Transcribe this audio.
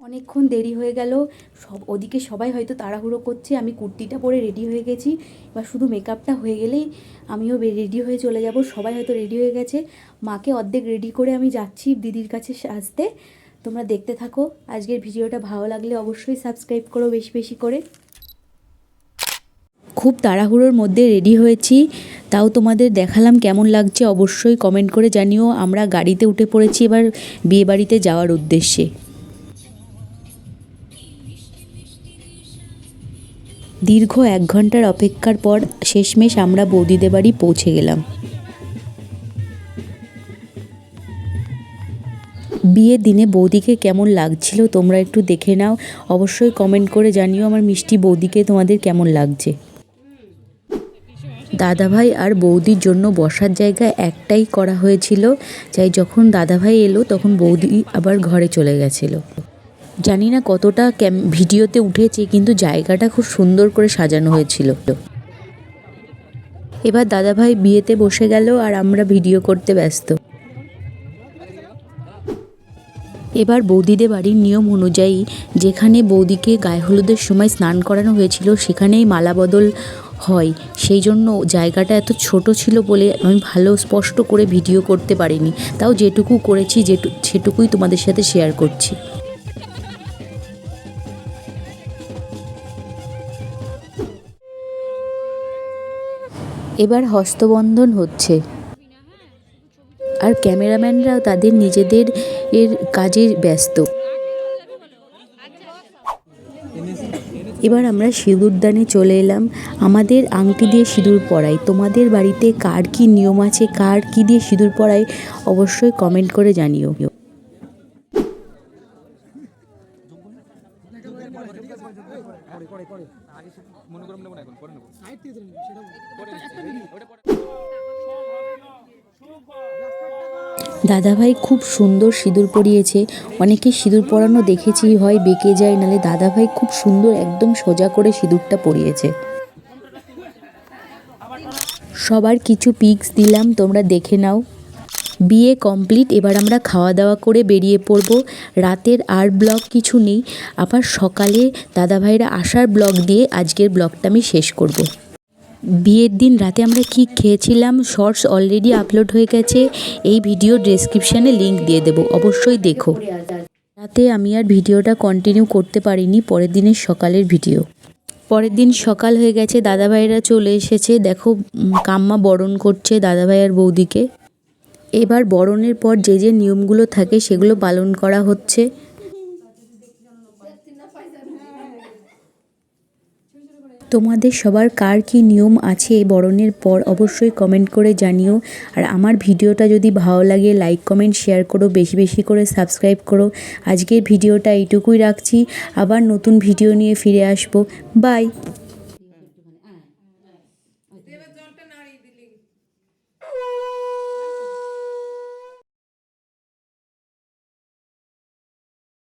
অনেকক্ষণ দেরি হয়ে গেল। সব, ওদিকে সবাই হয়তো তাড়াহুড়ো করছে। আমি কুর্তিটা পরে রেডি হয়ে গেছি। এবার শুধু মেকআপটা হয়ে গেলেই আমিও রেডি হয়ে চলে যাব। সবাই হয়তো রেডি হয়ে গেছে। মাকে অর্ধেক রেডি করে আমি যাচ্ছি দিদির কাছে আসতে। তোমরা দেখতে থাকো। আজকের ভিডিওটা ভালো লাগলে অবশ্যই সাবস্ক্রাইব করো বেশি বেশি করে। খুব তাড়াহুড়োর মধ্যে রেডি হয়েছি। তাও তোমাদের দেখালাম কেমন লাগছে অবশ্যই কমেন্ট করে জানিও। আমরা গাড়িতে উঠে পড়েছি এবার বিয়েবাড়িতে যাওয়ার উদ্দেশ্যে। দীর্ঘ এক ঘণ্টার অপেক্ষার পর শেষমেশ আমরা বৌদিদের বাড়ি পৌঁছে গেলাম। বিয়ের দিনে বৌদিকে কেমন লাগছিল তোমরা একটু দেখে নাও। অবশ্যই কমেন্ট করে জানিও আমার মিষ্টি বৌদিকে তোমাদের কেমন লাগছে। দাদাভাই আর বৌদির জন্য বসার জায়গা একটাই করা হয়েছিল, যাই যখন দাদাভাই এলো তখন বৌদি আবার ঘরে চলে গেছিল। জানি না কতটা ক্যাম, ভিডিওতে উঠেছে, কিন্তু জায়গাটা খুব সুন্দর করে সাজানো হয়েছিল। এবার দাদাভাই বিয়েতে বসে গেল আর আমরা ভিডিও করতে ব্যস্ত। এবার বৌদিদের বাড়ির নিয়ম অনুযায়ী যেখানে বৌদিকে গায়ে হলুদের সময় স্নান করানো হয়েছিল, সেখানেই মালা বদল হয়। সেই জন্য জায়গাটা এত ছোট ছিল বলে আমি ভালো স্পষ্ট করে ভিডিও করতে পারিনি। তাও যেটুকু করেছি, যেটু, সেটুকুই তোমাদের সাথে শেয়ার করছি। এবার হস্তবন্ধন হচ্ছে। আর ক্যামেরাম্যানরাও তাদের নিজেদের এর কাজে ব্যস্ত। এবার আমরা সিঁদুরদানে চলে এলাম। আমাদের আংটি দিয়ে সিঁদুর পরাই। তোমাদের বাড়িতে কার কি নিয়ম আছে, কার কি দিয়ে সিঁদুর পরাই অবশ্যই কমেন্ট করে জানিও। দাদাভাই খুব সুন্দর সিঁদুর পরিয়েছে। অনেকে সিঁদুর পরানো দেখেছি হয় বেঁকে যায় নালে দাদাভাই খুব সুন্দর একদম সোজা করে সিঁদুরটা পরিয়েছে। সবার কিছু পিক্স দিলাম তোমরা দেখে নাও। বিয়ে কমপ্লিট, এবার আমরা খাওয়া দাওয়া করে বেরিয়ে পড়ব। রাতের আর ব্লগ কিছু নেই। আবার সকালে দাদাভাইরা আসার ব্লগ দিয়ে আজকের ব্লগটা আমি শেষ করব। বিয়ের দিন রাতে আমরা কি খেয়েছিলাম, শর্টস অলরেডি আপলোড হয়ে গেছে। এই ভিডিও ডেসক্রিপশানে লিংক দিয়ে দেবো, অবশ্যই দেখো। রাতে আমি আর ভিডিওটা কন্টিনিউ করতে পারিনি, পরের দিনের সকালের ভিডিও পরের দিন সকাল হয়ে গেছে, দাদাভাইরা চলে এসেছে। দেখো কাম্মা বরণ করছে দাদাভাই আর বৌদিকে। এবার বরণের পর যে যে নিয়মগুলো থাকে সেগুলো পালন করা হচ্ছে। তোমাদের সবার কার কি নিয়ম আছে বরণের পর অবশ্যই কমেন্ট করে জানিও। আর আমার ভিডিওটা যদি ভালো লাগে লাইক কমেন্ট শেয়ার করো, বেশি বেশি করে সাবস্ক্রাইব করো। আজকের ভিডিওটা এইটুকুই রাখছি। আবার নতুন ভিডিও নিয়ে ফিরে আসব। বাই